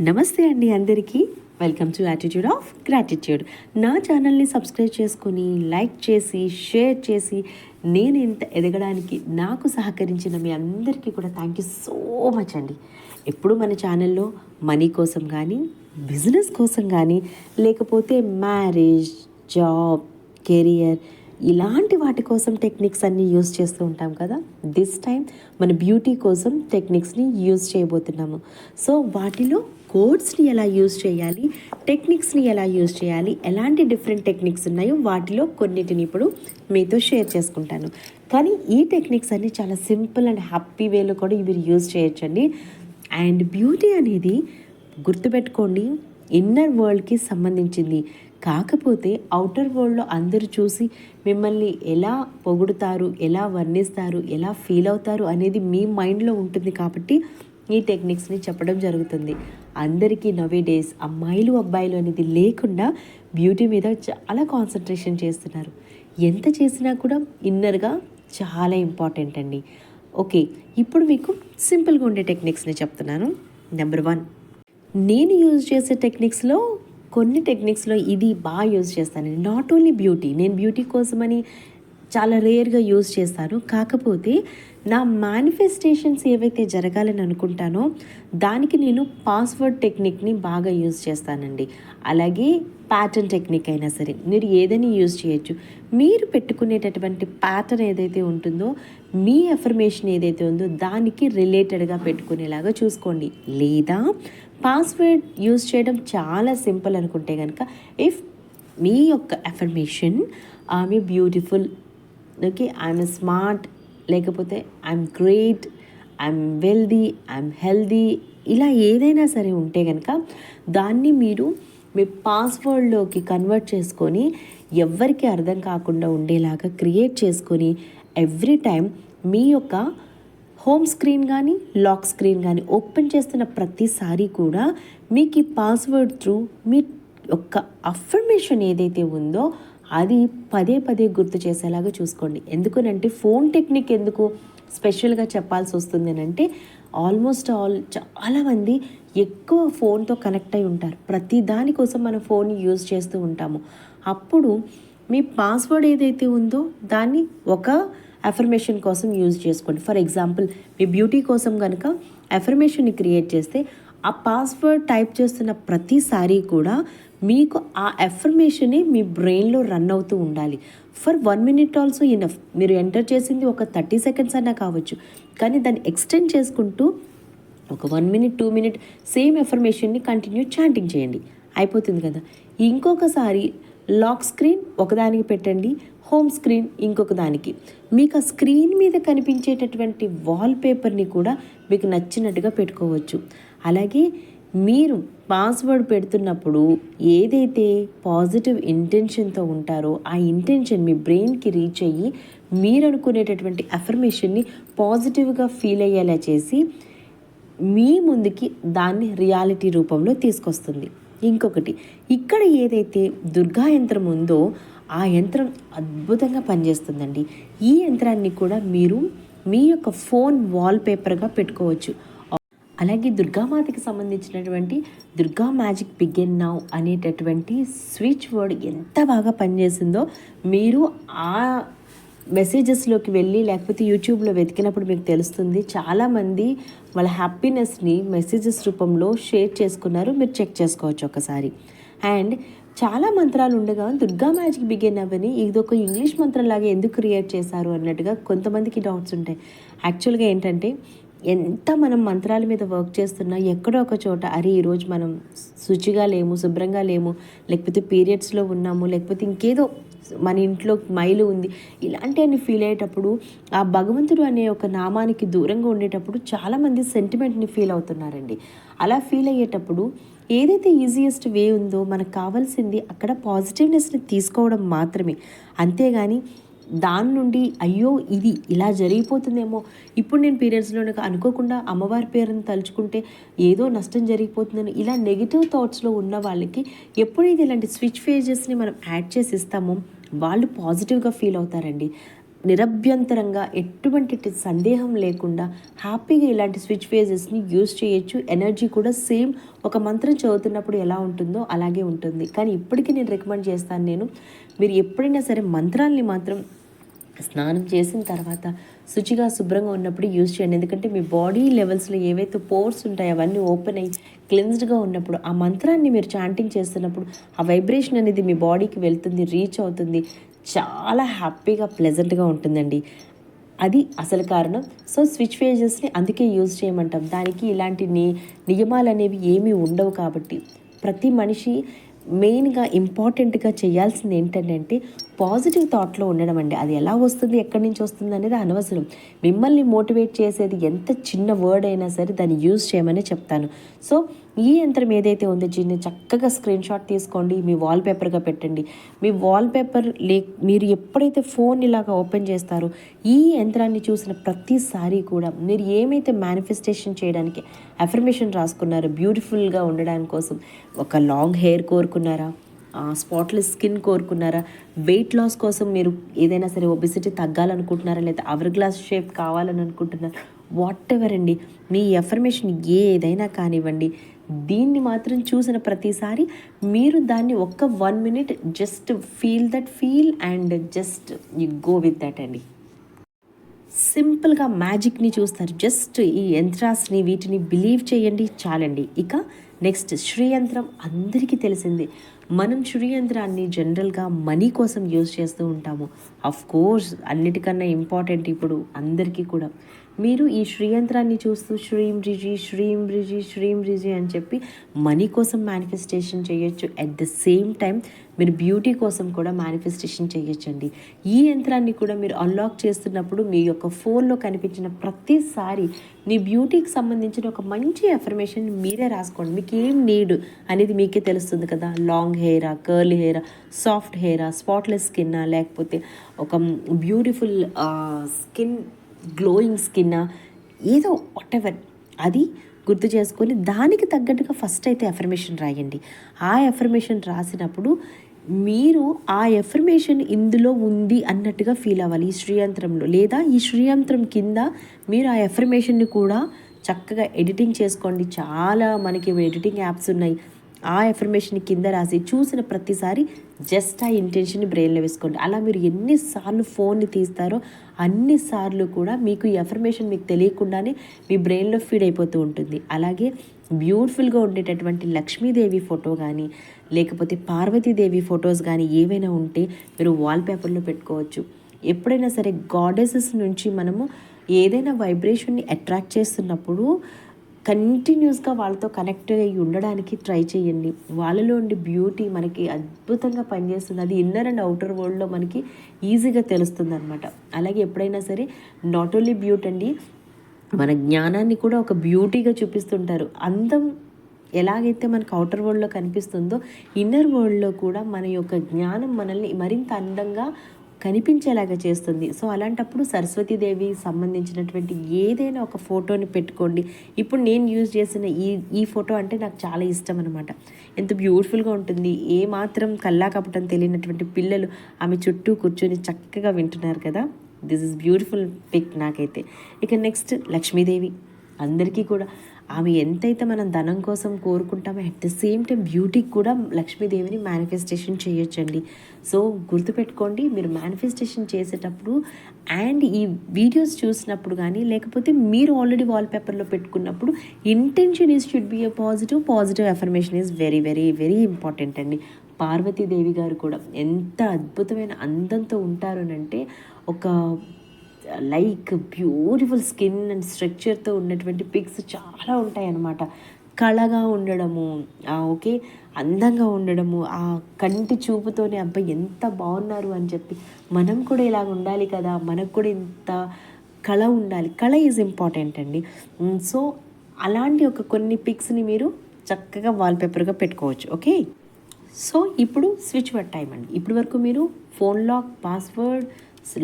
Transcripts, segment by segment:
నమస్తే అండి అందరికీ. Welcome to attitude of gratitude నా ఛానల్ని సబ్స్క్రైబ్ చేసుకొని లైక్ చేసి షేర్ చేసి నేను ఇంత ఎదగడానికి నాకు సహకరించిన మీ అందరికీ కూడా థ్యాంక్ యూ సో మచ్ అండి. ఎప్పుడు మన ఛానల్లో మనీ కోసం కానీ బిజినెస్ కోసం కానీ లేకపోతే మ్యారేజ్ జాబ్ కెరియర్ ఇలాంటి వాటి కోసం టెక్నిక్స్ అన్నీ యూజ్ చేస్తూ ఉంటాం కదా? దిస్ టైం మన బ్యూటీ కోసం టెక్నిక్స్ని యూస్ చేయబోతున్నాము. సో వాటిలో కోడ్స్ని ఎలా యూస్ చేయాలి? టెక్నిక్స్ని ఎలా యూజ్ చేయాలి? ఎలాంటి డిఫరెంట్ టెక్నిక్స్ ఉన్నాయో వాటిలో కొన్నిటిని ఇప్పుడు మీతో షేర్ చేసుకుంటాను. కానీ ఈ టెక్నిక్స్ అన్నీ చాలా సింపుల్ అండ్ హ్యాపీ వేలో కూడా మీరు యూస్ చేయొచ్చండి. అండ్ బ్యూటీ అనేది గుర్తుపెట్టుకోండి ఇన్నర్ వరల్డ్కి సంబంధించింది. కాకపోతే అవుటర్ వరల్డ్లో అందరూ చూసి మిమ్మల్ని ఎలా పొగుడుతారు ఎలా వర్ణిస్తారు ఎలా ఫీల్ అవుతారు అనేది మీ మైండ్లో ఉంటుంది కాబట్టి ఈ టెక్నిక్స్ని చెప్పడం జరుగుతుంది. అందరికీ నవే డేస్ అమ్మాయిలు అబ్బాయిలు అనేది లేకుండా బ్యూటీ మీద చాలా కాన్సన్ట్రేషన్ చేస్తున్నారు. ఎంత చేసినా కూడా ఇన్నర్గా చాలా ఇంపార్టెంట్ అండి. ఓకే ఇప్పుడు మీకు సింపుల్గా ఉండే టెక్నిక్స్ని చెప్తున్నాను. Number one. నేను యూజ్ చేసే టెక్నిక్స్లో కొన్ని టెక్నిక్స్లో ఇది బాగా యూజ్ చేస్తాను. నాట్ ఓన్లీ బ్యూటీ నేను బ్యూటీ కోసమని చాలా రేర్గా యూజ్ చేస్తాను. కాకపోతే నా మేనిఫెస్టేషన్స్ ఏవైతే జరగాలని అనుకుంటానో దానికి నేను పాస్వర్డ్ టెక్నిక్ని బాగా యూజ్ చేస్తానండి. అలాగే ప్యాటర్న్ టెక్నిక్ అయినా సరే మీరు ఏదైనా యూజ్ చేయొచ్చు. మీరు పెట్టుకునేటటువంటి ప్యాటర్న్ ఏదైతే ఉంటుందో మీ అఫర్మేషన్ ఏదైతే ఉందో దానికి రిలేటెడ్గా పెట్టుకునేలాగా చూసుకోండి. లేదా పాస్వర్డ్ యూజ్ చేయడం చాలా సింపుల్ అనుకుంటే కనుక ఇఫ్ మీ యొక్క ఎఫర్మేషన్ ఆమె బ్యూటిఫుల్ ఓకే ఐఎమ్ స్మార్ట్ లేకపోతే I'm great I'm wealthy I'm healthy ఇలా ఏదైనా సరే ఉంటే కనుక దాన్ని మీరు మీ పాస్వర్డ్లోకి కన్వర్ట్ చేసుకొని ఎవ్వరికి అర్థం కాకుండా ఉండేలాగా క్రియేట్ చేసుకొని ఎవ్రీ టైం మీ యొక్క హోమ్ స్క్రీన్ కానీ లాక్ స్క్రీన్ కానీ ఓపెన్ చేస్తున్న ప్రతిసారి కూడా మీకు ఈ పాస్వర్డ్ త్రూ మీ యొక్క అఫర్మేషన్ ఏదైతే ఉందో అది పదే పదే గుర్తు చేసేలాగా చూసుకోండి. ఎందుకనంటే ఫోన్ టెక్నిక్ ఎందుకు స్పెషల్గా చెప్పాల్సి వస్తుంది అంటే ఆల్మోస్ట్ ఆల్ చాలామంది ఎక్కువ ఫోన్తో కనెక్ట్ అయి ఉంటారు. ప్రతి దానికోసం మనం ఫోన్ యూజ్ చేస్తూ ఉంటాము. అప్పుడు మీ పాస్వర్డ్ ఏదైతే ఉందో దాన్ని ఒక అఫర్మేషన్ కోసం యూజ్ చేసుకోండి. ఫర్ ఎగ్జాంపుల్ మీ బ్యూటీ కోసం కనుక అఫర్మేషన్ని క్రియేట్ చేస్తే ఆ పాస్వర్డ్ టైప్ చేస్తున్న ప్రతిసారి కూడా మీకు ఆ ఎఫర్మేషనే మీ బ్రెయిన్లో రన్ అవుతూ ఉండాలి. For one minute also enough మీరు ఎంటర్ చేసింది ఒక థర్టీ సెకండ్స్ అన్నా కావచ్చు. కానీ దాన్ని ఎక్స్టెండ్ చేసుకుంటూ ఒక one minute two minute same ఎఫర్మేషన్ని continue chanting చేయండి. అయిపోతుంది కదా? ఇంకొకసారి లాక్ స్క్రీన్ ఒకదానికి పెట్టండి. హోమ్ స్క్రీన్ ఇంకొక దానికి. మీకు ఆ స్క్రీన్ మీద కనిపించేటటువంటి వాల్ పేపర్ని కూడా మీకు నచ్చినట్టుగా పెట్టుకోవచ్చు. అలాగే మీరు పాస్వర్డ్ పెడుతున్నప్పుడు ఏదైతే పాజిటివ్ ఇంటెన్షన్తో ఉంటారో ఆ ఇంటెన్షన్ మీ బ్రెయిన్కి రీచ్ అయ్యి మీరు అనుకునేటటువంటి అఫర్మేషన్ని పాజిటివ్గా ఫీల్ అయ్యేలా చేసి మీ ముందుకి దాన్ని రియాలిటీ రూపంలో తీసుకొస్తుంది. ఇంకొకటి ఇక్కడ ఏదైతే దుర్గా యంత్రం ఉందో ఆ యంత్రం అద్భుతంగా పనిచేస్తుందండి. ఈ యంత్రాన్ని కూడా మీరు మీ యొక్క ఫోన్ వాల్ పేపర్గా పెట్టుకోవచ్చు. అలాగే దుర్గామాతకి సంబంధించినటువంటి దుర్గా మ్యాజిక్ బిగిన్ నౌ అనేటటువంటి స్విచ్ వర్డ్ ఎంత బాగా పనిచేసిందో మీరు ఆ మెసేజెస్లోకి వెళ్ళి లేకపోతే యూట్యూబ్లో వెతికినప్పుడు మీకు తెలుస్తుంది. చాలామంది వాళ్ళ హ్యాపీనెస్ని మెసేజెస్ రూపంలో షేర్ చేసుకున్నారు. మీరు చెక్ చేసుకోవచ్చు ఒకసారి. అండ్ చాలా మంత్రాలు ఉండగా దుర్గా మ్యాజిక్ బిగిన్ అవ్వని ఇదొక ఇంగ్లీష్ మంత్రంలాగా ఎందుకు క్రియేట్ చేశారు అన్నట్టుగా కొంతమందికి డౌట్స్ ఉంటాయి. యాక్చువల్గా ఏంటంటే ఎంత మనం మంత్రాల మీద వర్క్ చేస్తున్నా ఎక్కడో ఒక చోట అరే ఈరోజు మనం శుచిగా లేము శుభ్రంగా లేము లేకపోతే పీరియడ్స్లో ఉన్నాము లేకపోతే ఇంకేదో మన ఇంట్లో మైలు ఉంది ఇలాంటి అని ఫీల్ అయ్యేటప్పుడు ఆ భగవంతుడు అనే ఒక నామానికి దూరంగా ఉండేటప్పుడు చాలామంది సెంటిమెంట్ని ఫీల్ అవుతున్నారండి. అలా ఫీల్ అయ్యేటప్పుడు ఏదైతే ఈజియెస్ట్ వే ఉందో మనకు కావాల్సింది అక్కడ పాజిటివ్నెస్ని తీసుకోవడం మాత్రమే. అంతేగాని దాని నుండి అయ్యో ఇది ఇలా జరిగిపోతుందేమో. ఇప్పుడు నేను పీరియడ్స్లో అనుకోకుండా అమ్మవారి పేరుని తలుచుకుంటే ఏదో నష్టం జరిగిపోతుందని ఇలా నెగిటివ్ థాట్స్లో ఉన్న వాళ్ళకి ఎప్పుడైతే ఇలాంటి స్విచ్ ఫేజెస్ని మనం యాడ్ చేసి ఇస్తామో వాళ్ళు పాజిటివ్గా ఫీల్ అవుతారండి. నిరభ్యంతరంగా ఎటువంటి సందేహం లేకుండా హ్యాపీగా ఇలాంటి స్విచ్ ఫేజెస్ని యూజ్ చేయొచ్చు. ఎనర్జీ కూడా సేమ్ ఒక మంత్రం చదువుతున్నప్పుడు ఎలా ఉంటుందో అలాగే ఉంటుంది. కానీ ఇప్పటికీ నేను రికమెండ్ చేస్తాను నేను మీరు ఎప్పుడైనా సరే మంత్రాల్ని మాత్రం స్నానం చేసిన తర్వాత శుచిగా శుభ్రంగా ఉన్నప్పుడు యూజ్ చేయండి. ఎందుకంటే మీ బాడీ లెవెల్స్లో ఏవైతే పోర్స్ ఉంటాయో అవన్నీ ఓపెన్ అయ్యి క్లిన్స్డ్గా ఉన్నప్పుడు ఆ మంత్రాన్ని మీరు చాంటింగ్ చేస్తున్నప్పుడు ఆ వైబ్రేషన్ అనేది మీ బాడీకి వెళ్తుంది రీచ్ అవుతుంది. చాలా హ్యాపీగా ప్లెజెంట్గా ఉంటుందండి. అది అసలు కారణం. సో స్విచ్ పేజెస్ని అందుకే యూజ్ చేయమంటాం. దానికి ఇలాంటి ని నియమాలు అనేవి ఏమీ ఉండవు కాబట్టి. ప్రతి మనిషి మెయిన్గా ఇంపార్టెంట్గా చేయాల్సింది ఏంటంటే పాజిటివ్ థాట్లో ఉండడం అండి. అది ఎలా వస్తుంది ఎక్కడి నుంచి వస్తుంది అనేది అనవసరం. మిమ్మల్ని మోటివేట్ చేసేది ఎంత చిన్న వర్డ్ అయినా సరే దాన్ని యూజ్ చేయమని చెప్తాను. సో ఈ యంత్రం ఏదైతే ఉందో దీన్ని చక్కగా స్క్రీన్ షాట్ తీసుకోండి మీ వాల్ పేపర్గా పెట్టండి. మీ వాల్ పేపర్ లే మీరు ఎప్పుడైతే ఫోన్ ఇలాగా ఓపెన్ చేస్తారో ఈ యంత్రాన్ని చూసిన ప్రతిసారి కూడా మీరు ఏమైతే మేనిఫెస్టేషన్ చేయడానికి అఫర్మేషన్ రాసుకున్నారో బ్యూటిఫుల్గా ఉండడానికి కోసం ఒక లాంగ్ హెయిర్ కోరుకున్నారా? స్పాట్లెస్ స్కిన్ కోరుకున్నారా? వెయిట్ లాస్ కోసం మీరు ఏదైనా సరే ఒబిసిటీ తగ్గాలనుకుంటున్నారా? లేదా అవర్ గ్లాస్ షేప్ కావాలని అనుకుంటున్నారా వాట్ ఎవర్ అండి. మీ ఎఫర్మేషన్ ఏదైనా కానివ్వండి. దీన్ని మాత్రం చూసిన ప్రతిసారి మీరు దాన్ని ఒక్క one minute just feel that feel and just you go with that అండి. సింపుల్గా మ్యాజిక్ని చూస్తారు. జస్ట్ ఈ యంత్రాస్ని వీటిని బిలీవ్ చేయండి. చాలండి. ఇక నెక్స్ట్ శ్రీయంత్రం అందరికీ తెలిసింది. మనం శ్రీయంత్రాన్ని జనరల్గా మనీ కోసం యూజ్ చేస్తూ ఉంటాము. అఫ్ కోర్స్ అన్నిటికన్నా ఇంపార్టెంట్ ఇప్పుడు అందరికీ కూడా. మీరు ఈ శ్రీయంత్రాన్ని చూస్తూ శ్రీం రిజి శ్రీం రిజి శ్రీం రిజి అని చెప్పి మనీ కోసం మేనిఫెస్టేషన్ చేయొచ్చు. అట్ ద సేమ్ టైం మీరు బ్యూటీ కోసం కూడా మేనిఫెస్టేషన్ చేయొచ్చండి. ఈ యంత్రాన్ని కూడా మీరు అన్లాక్ చేస్తున్నప్పుడు మీ యొక్క ఫోన్లో కనిపించిన ప్రతిసారి మీ బ్యూటీకి సంబంధించిన ఒక మంచి అఫర్మేషన్ మీరే రాసుకోండి. మీకు ఏం నీడ్ అనేది మీకే తెలుస్తుంది కదా. లాంగ్ హెయిరా కర్లీ హెయిరా సాఫ్ట్ హెయిరా స్పాట్లెస్ స్కిన్నా లేకపోతే ఒక బ్యూటిఫుల్ స్కిన్ గ్లోయింగ్ స్కిన్నా ఏదో వాట్ ఎవర్ అది గుర్తు చేసుకొని దానికి తగ్గట్టుగా ఫస్ట్ అయితే ఎఫర్మేషన్ రాయండి. ఆ ఎఫర్మేషన్ రాసినప్పుడు మీరు ఆ ఎఫర్మేషన్ ఇందులో ఉంది అన్నట్టుగా ఫీల్ అవ్వాలి. ఈ శ్రీయంత్రంలో లేదా ఈ శ్రీయంత్రం కింద మీరు ఆ ఎఫర్మేషన్ని కూడా చక్కగా ఎడిటింగ్ చేసుకోండి. చాలా మనకి ఎడిటింగ్ యాప్స్ ఉన్నాయి. ఆ ఎఫర్మేషన్ కింద రాసి చూసిన ప్రతిసారి జస్ట్ ఆ ఇంటెన్షన్ని బ్రెయిన్లో వేసుకోండి. అలా మీరు ఎన్నిసార్లు ఫోన్ని తీస్తారో అన్నిసార్లు కూడా మీకు ఈ ఎఫర్మేషన్ మీకు తెలియకుండానే మీ బ్రెయిన్లో ఫీడ్ అయిపోతూ ఉంటుంది. అలాగే బ్యూటిఫుల్గా ఉండేటటువంటి లక్ష్మీదేవి ఫోటో కానీ లేకపోతే పార్వతీదేవి ఫొటోస్ కానీ ఏవైనా ఉంటే మీరు వాల్పేపర్లో పెట్టుకోవచ్చు. ఎప్పుడైనా సరే గాడెసెస్ నుంచి మనము ఏదైనా వైబ్రేషన్ని అట్రాక్ట్ చేస్తున్నప్పుడు కంటిన్యూస్గా వాళ్ళతో కనెక్ట్ అయ్యి ఉండడానికి ట్రై చేయండి. వాళ్ళలో ఉండే బ్యూటీ మనకి అద్భుతంగా పనిచేస్తుంది. అది ఇన్నర్ అండ్ అవుటర్ వరల్డ్లో మనకి ఈజీగా తెలుస్తుంది అనమాట అలాగే ఎప్పుడైనా సరే నాట్ ఓన్లీ బ్యూటీ అండి మన జ్ఞానాన్ని కూడా ఒక బ్యూటీగా చూపిస్తుంటారు. అందం ఎలాగైతే మనకు అవుటర్ వరల్డ్లో కనిపిస్తుందో ఇన్నర్ వరల్డ్లో కూడా మన యొక్క జ్ఞానం మనల్ని మరింత అందంగా కనిపించేలాగా చేస్తుంది. సో అలాంటప్పుడు సరస్వతీదేవి సంబంధించినటువంటి ఏదైనా ఒక ఫోటోని పెట్టుకోండి. ఇప్పుడు నేను యూజ్ చేసిన ఈ ఈ ఫోటో అంటే నాకు చాలా ఇష్టం అనమాట ఎంత బ్యూటిఫుల్గా ఉంటుంది. ఏ మాత్రం కల్లా కపటం తెలియనటువంటి పిల్లలు ఆమె చుట్టూ కూర్చొని చక్కగా వింటున్నారు కదా. దిస్ ఇస్ బ్యూటిఫుల్ పిక్ నాకైతే. ఇక నెక్స్ట్ లక్ష్మీదేవి. అందరికీ కూడా ఆమె ఎంతైతే మనం ధనం కోసం కోరుకుంటామో అట్ ద సేమ్ టైం బ్యూటీకి కూడా లక్ష్మీదేవిని మేనిఫెస్టేషన్ చేయొచ్చండి. సో గుర్తుపెట్టుకోండి మీరు మేనిఫెస్టేషన్ చేసేటప్పుడు అండ్ ఈ వీడియోస్ చూసినప్పుడు కానీ లేకపోతే మీరు ఆల్రెడీ వాల్పేపర్లో పెట్టుకున్నప్పుడు intention is should be a positive positive affirmation is very very very important అండి. పార్వతీదేవి గారు కూడా ఎంత అద్భుతమైన అందంతో ఉంటారనంటే ఒక లైక్ బ్యూటిఫుల్ స్కిన్ అండ్ స్ట్రక్చర్తో ఉన్నటువంటి పిక్స్ చాలా ఉంటాయి అన్నమాట కళగా ఉండడము ఓకే? అందంగా ఉండడము ఆ కంటి చూపుతోనే అబ్బాయి ఎంత బాగున్నారు అని చెప్పి మనం కూడా ఇలాగ ఉండాలి కదా మనకు కూడా ఇంత కళ ఉండాలి. కళ ఈజ్ ఇంపార్టెంట్ అండి. సో అలాంటి ఒక కొన్ని పిక్స్ని మీరు చక్కగా వాల్పేపర్గా పెట్టుకోవచ్చు ఓకే? సో ఇప్పుడు స్విచ్ వర్డ్ టైం అండి. ఇప్పటి వరకు మీరు phone lock password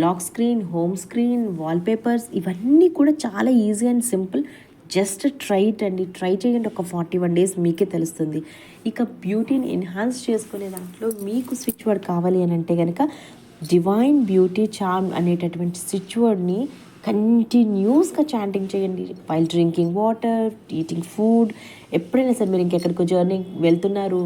lock screen home screen wallpapers ఇవన్నీ కూడా చాలా easy and simple just try it అండి. ట్రై చేయండి. ఒక ఫార్టీ వన్ డేస్ మీకే తెలుస్తుంది. ఇక బ్యూటీని ఎన్హాన్స్ చేసుకునే దాంట్లో మీకు స్విచ్ వర్డ్ కావాలి అని అంటే కనుక డివైన్ బ్యూటీ చార్మ్ అనేటటువంటి స్విచ్ వర్డ్ని కంటిన్యూస్గా చాంటింగ్ చేయండి. While drinking water eating food ఎప్పుడైనా సరే మీరు ఇంకెక్కడికో జర్నీ వెళ్తున్నారు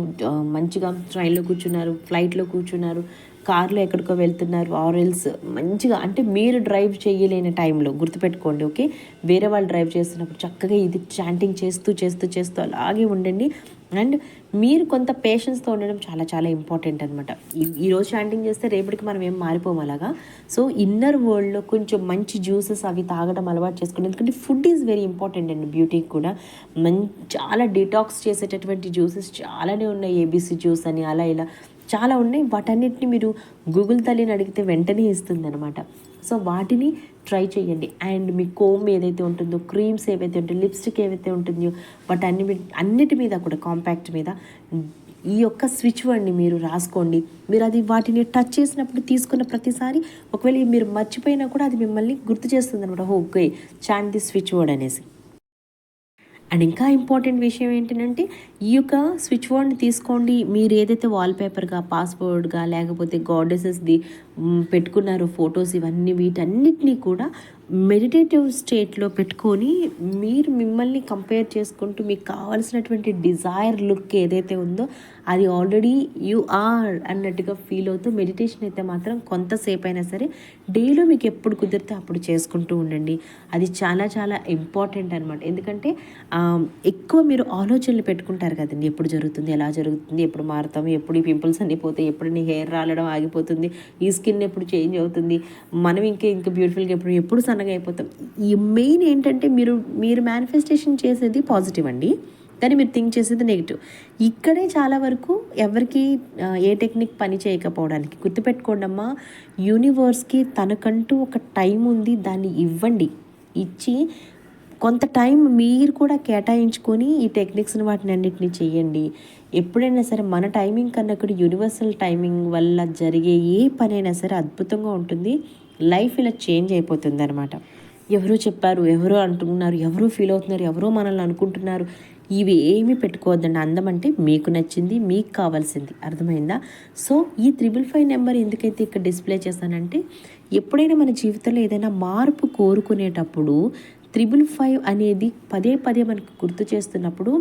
మంచిగా ట్రైన్లో కూర్చున్నారు ఫ్లైట్లో కూర్చున్నారు కార్లో ఎక్కడికో వెళ్తున్నారు ఆరెల్స్ మంచిగా అంటే మీరు డ్రైవ్ చేయలేని టైంలో గుర్తుపెట్టుకోండి ఓకే వేరే వాళ్ళు డ్రైవ్ చేస్తున్నప్పుడు చక్కగా ఇది చాంటింగ్ చేస్తూ చేస్తూ చేస్తూ అలాగే ఉండండి. అండ్ మీరు కొంత పేషెన్స్తో ఉండడం చాలా చాలా ఇంపార్టెంట్ అనమాట ఈరోజు చాంటింగ్ చేస్తే రేపటికి మనం ఏం మారిపోం అలాగా? సో ఇన్నర్ వరల్డ్లో కొంచెం మంచి జ్యూసెస్ అవి తాగడం అలవాటు చేసుకోండి. ఎందుకంటే ఫుడ్ ఈజ్ వెరీ ఇంపార్టెంట్ అండి బ్యూటీకి కూడా. మంచి చాలా డిటాక్స్ చేసేటటువంటి జ్యూసెస్ చాలానే ఉన్నాయి. ఏబీసీ జ్యూస్ అని అలా ఇలా చాలా ఉన్నాయి. వాటన్నిటిని మీరు గూగుల్ తల్లిని అడిగితే వెంటనే ఇస్తుంది అనమాట సో వాటిని ట్రై చేయండి. అండ్ మీ కోమ్ ఏదైతే ఉంటుందో క్రీమ్స్ ఏవైతే ఉంటాయో లిప్స్టిక్ ఏవైతే ఉంటుందో బట్ అన్ని అన్నిటి మీద కూడా కాంపాక్ట్ మీద ఈ యొక్క స్విచ్ వర్డ్ని మీరు రాసుకోండి. మీరు అది వాటిని టచ్ చేసినప్పుడు తీసుకున్న ప్రతిసారి ఒకవేళ మీరు మర్చిపోయినా కూడా అది మిమ్మల్ని గుర్తు చేస్తుంది అనమాట okay chant the switch word అనేసి. అండ్ ఇంకా ఇంపార్టెంట్ విషయం ఏంటంటే ఈ యొక్క స్విచ్ బోర్డ్ని తీసుకోండి. మీరు ఏదైతే వాల్పేపర్గా పాస్వర్డ్గా లేకపోతే గాడెసెస్ది పెట్టుకున్నారో ఫొటోస్ ఇవన్నీ వీటన్నిటినీ కూడా మెడిటేటివ్ స్టేట్లో పెట్టుకొని మీరు మిమ్మల్ని కంపేర్ చేసుకుంటూ మీకు కావాల్సినటువంటి డిజైర్ లుక్ ఏదైతే ఉందో అది ఆల్రెడీ యు ఆర్ అన్నట్టుగా ఫీల్ అవుతూ మెడిటేషన్ అయితే మాత్రం కొంతసేపు అయినా సరే డేలో మీకు ఎప్పుడు కుదిరితే అప్పుడు చేసుకుంటూ ఉండండి. అది చాలా చాలా ఇంపార్టెంట్ అనమాట ఎందుకంటే ఎక్కువ మీరు ఆలోచనలు పెట్టుకుంటారు కదండి. ఎప్పుడు జరుగుతుంది ఎలా జరుగుతుంది ఎప్పుడు మారుతాం ఎప్పుడు ఈ పింపుల్స్ అన్నీ పోతాయి ఎప్పుడు నీ హెయిర్ రాలడం ఆగిపోతుంది ఈ స్కిన్ ఎప్పుడు చేంజ్ అవుతుంది మనం ఇంకా ఇంకా బ్యూటిఫుల్గా ఎప్పుడు ఎప్పుడు సన్నగా అయిపోతాం. ఈ మెయిన్ ఏంటంటే మీరు మీరు మేనిఫెస్టేషన్ చేసేది పాజిటివ్ అండి. కానీ మీరు థింక్ చేసేది నెగిటివ్ ఇక్కడే చాలా వరకు ఎవరికి ఏ టెక్నిక్ పని చేయకపోవడానికి గుర్తుపెట్టుకోండి అమ్మా. యూనివర్స్కి తనకంటూ ఒక టైం ఉంది దాన్ని ఇవ్వండి. ఇచ్చి కొంత టైం మీరు కూడా కేటాయించుకొని ఈ టెక్నిక్స్ని వాటిని అన్నిటిని చేయండి. ఎప్పుడైనా సరే మన టైమింగ్ కన్నా కూడా యూనివర్సల్ టైమింగ్ వల్ల జరిగే ఏ పనైనా సరే అద్భుతంగా ఉంటుంది. లైఫ్ ఇలా చేంజ్ అయిపోతుంది అనమాట ఎవరో చెప్పారు ఎవరో అంటున్నారు ఎవరో ఫీల్ అవుతున్నారు ఎవరో మనల్ని అనుకుంటున్నారు. ఇవి ఏమీ పెట్టుకోవద్దండి. అందం అంటే మీకు నచ్చింది మీకు కావాల్సింది. అర్థమైందా? సో ఈ త్రిబుల్ ఫైవ్ నెంబర్ ఎందుకైతే ఇక్కడ డిస్ప్లే చేశానంటే ఎప్పుడైనా మన జీవితంలో ఏదైనా మార్పు కోరుకునేటప్పుడు త్రిబుల్ ఫైవ్ అనేది పదే పదే మనకు గుర్తు చేస్తున్నప్పుడు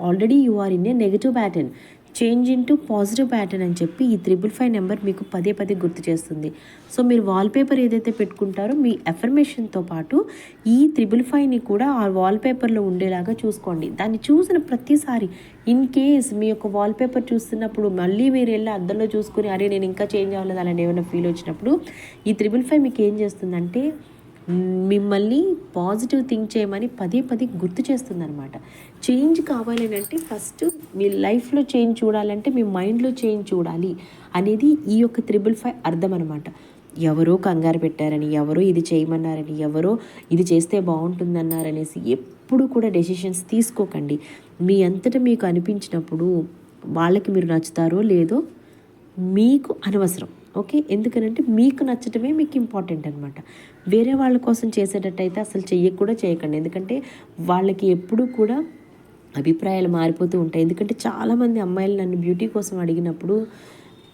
already you are in a negative pattern change into positive pattern అని చెప్పి ఈ త్రిబుల్ ఫైవ్ నెంబర్ మీకు పదే పదే గుర్తు చేస్తుంది. సో మీరు వాల్పేపర్ ఏదైతే పెట్టుకుంటారో మీ ఎఫర్మేషన్తో పాటు ఈ త్రిబుల్ ఫైవ్ని కూడా ఆ వాల్పేపర్లో ఉండేలాగా చూసుకోండి. దాన్ని చూసిన ప్రతిసారి ఇన్ కేస్ మీ యొక్క వాల్పేపర్ చూస్తున్నప్పుడు మళ్ళీ మీరు వెళ్ళి అద్దంలో చూసుకుని అరే నేను ఇంకా చేంజ్ అవ్వలేదు అలాంటి ఏమైనా ఫీల్ వచ్చినప్పుడు ఈ త్రిబుల్ ఫైవ్ మీకు ఏం చేస్తుందంటే మిమ్మల్ని పాజిటివ్ థింక్ చేయమని పదే పదే గుర్తు చేస్తుందనమాట చేంజ్ కావాలి అంటే ఫస్ట్ మీ లైఫ్లో చేంజ్ చూడాలంటే మీ మైండ్లో చేంజ్ చూడాలి అనేది ఈ యొక్క త్రిబుల్ ఫైవ్ అర్థం అనమాట ఎవరో కంగారు పెట్టారని ఎవరో ఇది చేయమన్నారని ఎవరో ఇది చేస్తే బాగుంటుందన్నారనేసి ఎప్పుడు కూడా డెసిషన్స్ తీసుకోకండి. మీ అంతటా మీకు అనిపించినప్పుడు వాళ్ళకి మీరు నచ్చుతారో లేదో మీకు అనవసరం. ఓకే? ఎందుకనంటే మీకు నచ్చటమే మీకు ఇంపార్టెంట్ అనమాట వేరే వాళ్ళ కోసం చేసేటట్టయితే అసలు చెయ్యక కూడా చేయకండి. ఎందుకంటే వాళ్ళకి ఎప్పుడూ కూడా అభిప్రాయాలు మారిపోతూ ఉంటాయి. ఎందుకంటే చాలామంది అమ్మాయిలు నన్ను బ్యూటీ కోసం అడిగినప్పుడు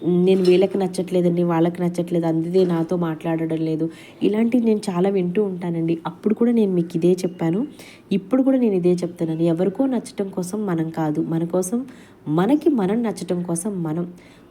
నేను వీళ్ళకి నచ్చట్లేదండి వాళ్ళకి నచ్చట్లేదు అందుదే నాతో మాట్లాడడం లేదు. ఇలాంటివి నేను చాలా వింటూ ఉంటానండి. అప్పుడు కూడా నేను మీకు ఇదే చెప్పాను. ఇప్పుడు కూడా నేను ఇదే చెప్తానండి ఎవరికో నచ్చటం కోసం మనం కాదు. మన కోసం మనకి మనం నచ్చటం కోసం మనం.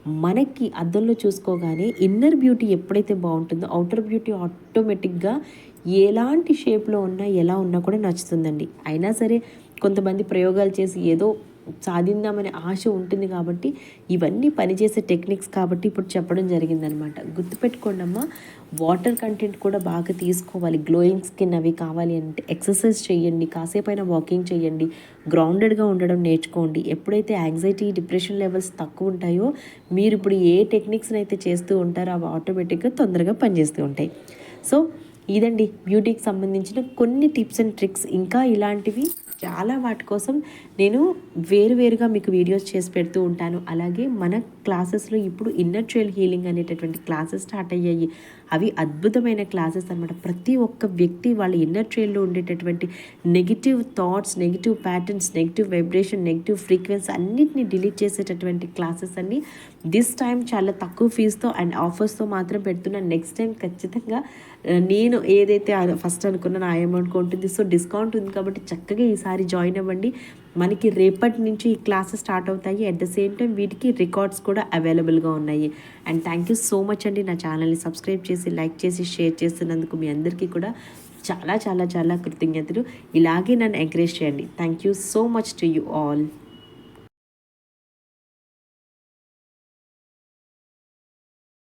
మనకి అద్దంలో చూసుకోగానే ఇన్నర్ బ్యూటీ ఎప్పుడైతే బాగుంటుందో అవుటర్ బ్యూటీ ఆటోమేటిక్గా ఎలాంటి షేప్లో ఉన్నా ఎలా ఉన్నా కూడా నచ్చుతుందండి. అయినా సరే కొంతమంది ప్రయోగాలు చేసి ఏదో సాధిందామనే ఆశ ఉంటుంది కాబట్టి ఇవన్నీ పనిచేసే టెక్నిక్స్ కాబట్టి ఇప్పుడు చెప్పడం జరిగిందనమాట. గుర్తుపెట్టుకోండి అమ్మా వాటర్ కంటెంట్ కూడా బాగా తీసుకోవాలి. గ్లోయింగ్ స్కిన్ అవి కావాలి అంటే ఎక్సర్సైజ్ చేయండి కాసేపైనా వాకింగ్ చేయండి గ్రౌండెడ్గా ఉండడం నేర్చుకోండి. ఎప్పుడైతే యాంగ్జైటీ డిప్రెషన్ లెవెల్స్ తక్కువ ఉంటాయో మీరు ఇప్పుడు ఏ టెక్నిక్స్ని అయితే చేస్తూ ఉంటారో అవి ఆటోమేటిక్గా తొందరగా పనిచేస్తూ ఉంటాయి. సో ఇదండి బ్యూటీకి సంబంధించిన కొన్ని టిప్స్ అండ్ ట్రిక్స్. ఇంకా ఇలాంటివి చాలా వాటి కోసం నేను వేరువేరుగా మీకు వీడియోస్ చేసి పెడుతూ ఉంటాను. అలాగే మన క్లాసెస్లో ఇప్పుడు ఇన్నర్ ట్రైల్ హీలింగ్ అనేటటువంటి క్లాసెస్ స్టార్ట్ అయ్యాయి. అవి అద్భుతమైన క్లాసెస్ అనమాట ప్రతి ఒక్క వ్యక్తి వాళ్ళ ఇన్నర్ ట్రైల్లో ఉండేటటువంటి negative thoughts negative patterns negative vibration negative frequency అన్నిటిని డిలీట్ చేసేటటువంటి క్లాసెస్ అన్ని దిస్ టైం చాలా తక్కువ ఫీజుతో అండ్ ఆఫర్స్తో మాత్రం పెడుతున్నాను నెక్స్ట్ టైం ఖచ్చితంగా నేను ఏదైతే ఫస్ట్ అనుకున్నానో ఆ అమౌంట్కి ఉంటుంది. సో డిస్కౌంట్ ఉంది కాబట్టి చక్కగా ఈసారి జాయిన్ అవ్వండి. మనకి రేపటి నుంచి ఈ క్లాసెస్ స్టార్ట్ అవుతాయి. అట్ ద సేమ్ టైం వీటికి రికార్డ్స్ కూడా అవైలబుల్గా ఉన్నాయి. And thank you so much అండి నా ఛానల్ని సబ్స్క్రైబ్ చేసి లైక్ చేసి షేర్ చేస్తున్నందుకు మీ అందరికీ కూడా చాలా చాలా చాలా కృతజ్ఞతలు. ఇలాగే నన్ను ఎంకరేజ్ చేయండి. Thank you so much to you all